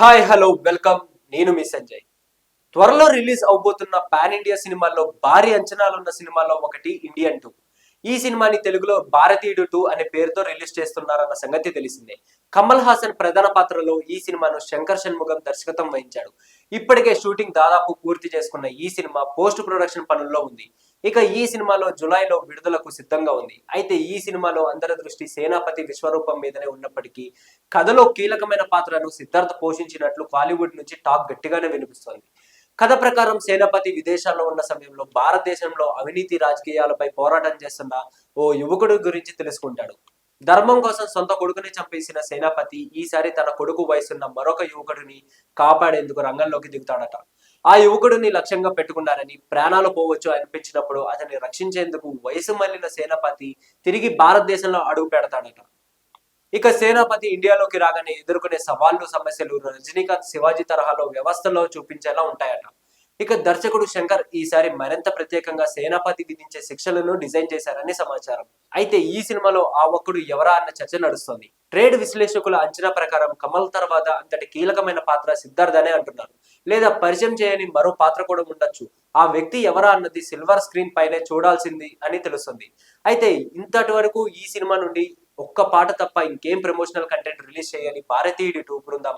Hi hello welcome. నేను మీ సంజయ్. త్వరలో release అవబోతున్న pan India సినిమాల్లో భారీ అంచనాలున్న సినిమాలో ఒకటి ఇండియన్ టూ. ఈ సినిమాని తెలుగులో భారతీయుడు టూ అనే పేరుతో రిలీజ్ చేస్తున్నారన్న సంగతి తెలిసిందే. కమల్ హాసన్ ప్రధాన పాత్రలో ఈ సినిమాను శంకర్ షణ్ముగం దర్శకత్వం వహించాడు. ఇప్పటికే షూటింగ్ దాదాపు పూర్తి చేసుకున్న ఈ సినిమా పోస్ట్ ప్రొడక్షన్ పనుల్లో ఉంది. ఇక ఈ సినిమాలో జులైలో విడుదలకు సిద్ధంగా ఉంది. అయితే ఈ సినిమాలో అందరి దృష్టి సేనాపతి విశ్వరూపం మీదనే ఉన్నప్పటికీ కథలో కీలకమైన పాత్రను సిద్ధార్థ్ పోషించినట్లు బాలీవుడ్ నుంచి టాక్ గట్టిగానే వినిపిస్తోంది. కథ ప్రకారం సేనాపతి విదేశాల్లో ఉన్న సమయంలో భారతదేశంలో అవినీతి రాజకీయాలపై పోరాటం చేస్తున్న ఓ యువకుడు గురించి తెలుసుకుంటాడు. ధర్మం కోసం సొంత కొడుకుని చంపేసిన సేనాపతి ఈసారి తన కొడుకు వయసున్న మరొక యువకుడిని కాపాడేందుకు రంగంలోకి దిగుతాడట. ఆ యువకుడిని లక్ష్యంగా పెట్టుకున్నారని ప్రాణాలు పోవచ్చు అనిపించినప్పుడు అతన్ని రక్షించేందుకు వయసు మళ్ళిన సేనాపతి తిరిగి భారతదేశంలో అడుగు పెడతాడట. ఇక సేనాపతి ఇండియాలోకి రాగానే ఎదుర్కొనే సవాళ్ళు సమస్యలు రజనీకాంత్ శివాజీ తరహాలో వ్యవస్థలో చూపించేలా ఉంటాయట. ఇక దర్శకుడు శంకర్ ఈసారి మరింత ప్రత్యేకంగా సేనాపతి విధించే శిక్షలను డిజైన్ చేశారని సమాచారం. అయితే ఈ సినిమాలో ఆ ఒక్కడు ఎవరా అన్న చర్చ నడుస్తోంది. ట్రేడ్ విశ్లేషకుల అంచనా ప్రకారం కమల్ తర్వాత అంతటి కీలకమైన పాత్ర సిద్ధార్థ్ అనే అంటున్నారు. లేదా పరిచయం చేయని మరో పాత్ర కూడా ఉండొచ్చు. ఆ వ్యక్తి ఎవరా అన్నది సిల్వర్ స్క్రీన్ పైనే చూడాల్సింది అని తెలుస్తుంది. అయితే ఇంతటి వరకు ఈ సినిమా నుండి ఒక్క పాట తప్ప ఇంకేం ప్రమోషనల్ కంటెంట్ రిలీజ్ చేయని భారతీయుడి టూ బృందం.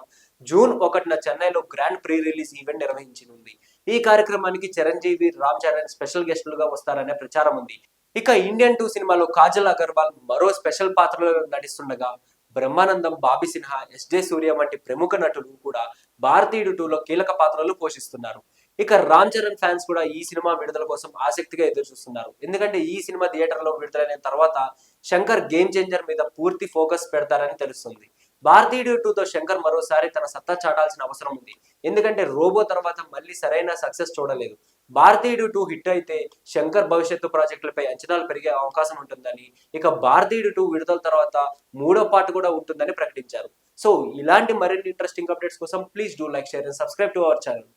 జూన్ ఒకటిన చెన్నైలో గ్రాండ్ ప్రీ రిలీజ్ ఈవెంట్ నిర్వహించనుంది. ఈ కార్యక్రమానికి చిరంజీవి రామ్ చరణ్ స్పెషల్ గెస్టులుగా వస్తారనే ప్రచారం ఉంది. ఇక ఇండియన్ టూ సినిమాలో కాజల్ అగర్వాల్ మరో స్పెషల్ పాత్రలో నటిస్తుండగా బ్రహ్మానందం బాబీ సిన్హా ఎస్ జే సూర్య వంటి ప్రముఖ నటులు కూడా భారతీయుడు టూలో కీలక పాత్రలు పోషిస్తున్నారు. ఇక రామ్ చరణ్ ఫ్యాన్స్ కూడా ఈ సినిమా విడుదల కోసం ఆసక్తిగా ఎదురు చూస్తున్నారు. ఎందుకంటే ఈ సినిమా థియేటర్లో విడుదలైన తర్వాత శంకర్ గేమ్ చేంజర్ మీద పూర్తి ఫోకస్ పెడతారని తెలుస్తుంది. భారతీయుడు టూతో శంకర్ మరోసారి తన సత్తా చాటాల్సిన అవసరం ఉంది. ఎందుకంటే రోబో తర్వాత మళ్ళీ సరైన సక్సెస్ చూడలేదు. భారతీయుడు టూ హిట్ అయితే శంకర్ భవిష్యత్తు ప్రాజెక్టులపై అంచనాలు పెరిగే అవకాశం ఉంటుందని ఇక భారతీయుడు టూ విడుదల తర్వాత మూడో పార్ట్ కూడా ఉంటుందని ప్రకటించారు. సో ఇలాంటి మరిన్ని ఇంట్రెస్టింగ్ అప్డేట్స్ కోసం please do like share and subscribe to our channel